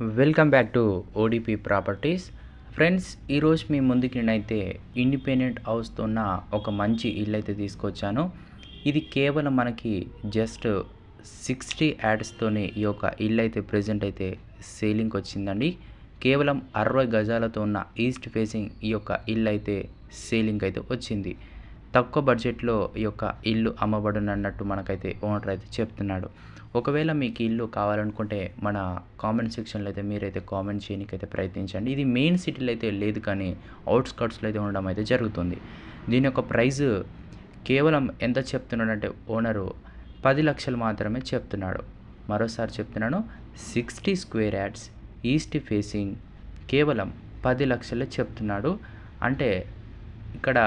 Welcome back to ODP properties friends ఈరోజు మీ ముందుకి నేనైతే ఇండిపెండెంట్ హౌస్తో ఉన్న ఒక మంచి ఇల్లు అయితే తీసుకొచ్చాను. ఇది కేవలం మనకి జస్ట్ సిక్స్టీ యాడ్స్తోనే ఈ యొక్క ఇల్లు అయితే ప్రజెంట్ అయితే సేలింగ్కి వచ్చిందండి. కేవలం అరవై గజాలతో ఉన్న ఈస్ట్ ఫేసింగ్ ఈ యొక్క ఇల్లు అయితే సేలింగ్ అయితే వచ్చింది. తక్కువ బడ్జెట్లో ఈ యొక్క ఇల్లు అమ్మబడునన్నట్టు మనకైతే ఓనర్ అయితే చెప్తున్నాడు. ఒకవేళ మీకు ఇల్లు కావాలనుకుంటే మన కామెంట్ సెక్షన్లో అయితే మీరైతే కామెంట్ చేయడానికి అయితే ప్రయత్నించండి. ఇది మెయిన్ సిటీలో అయితే లేదు కానీ అవుట్స్కట్స్లో అయితే ఉండడం అయితే జరుగుతుంది. దీని యొక్క ప్రైస్ కేవలం ఎంత చెప్తున్నాడంటే ఓనరు పది లక్షలు మాత్రమే చెప్తున్నాడు. మరోసారి చెప్తున్నాను sixty square yards east facing కేవలం పది లక్షలే చెప్తున్నాడు. అంటే ఇక్కడ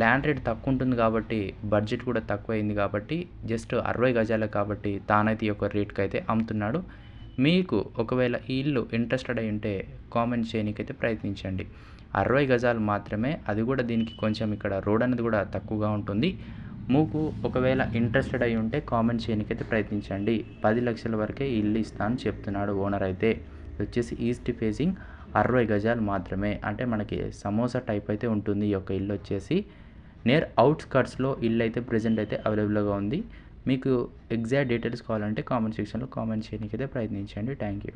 ల్యాండ్ రేట్ తక్కువ ఉంటుంది కాబట్టి బడ్జెట్ కూడా తక్కువ అయింది కాబట్టి జస్ట్ అరవై గజాలు కాబట్టి తానైతే ఈ యొక్క రేట్కి అయితే అమ్ముతున్నాడు. మీకు ఒకవేళ ఈ ఇల్లు ఇంట్రెస్టెడ్ అయి ఉంటే కామెంట్ చేయడానికైతే ప్రయత్నించండి. అరవై గజాలు మాత్రమే అది కూడా దీనికి కొంచెం ఇక్కడ రోడ్ అనేది కూడా తక్కువగా ఉంటుంది. మీకు ఒకవేళ ఇంట్రెస్టెడ్ అయి ఉంటే కామెంట్ చేయడానికైతే ప్రయత్నించండి. పది లక్షల వరకే ఇల్లు ఇస్తాను చెప్తున్నాడు ఓనర్ అయితే. వచ్చేసి ఈస్ట్ ఫేసింగ్ అరవై గజాలు మాత్రమే. అంటే మనకి సమోసా టైప్ అయితే ఉంటుంది ఈ యొక్క ఇల్లు వచ్చేసి. నియర్ అవుట్స్కట్స్లో ఇల్లు అయితే ప్రజెంట్ అయితే అవైలబుల్గా ఉంది. మీకు ఎగ్జాక్ట్ డీటెయిల్స్ కావాలంటే కామెంట్ సెక్షన్లో కామెంట్ చేయడానికి అయితే ప్రయత్నించండి. Thank you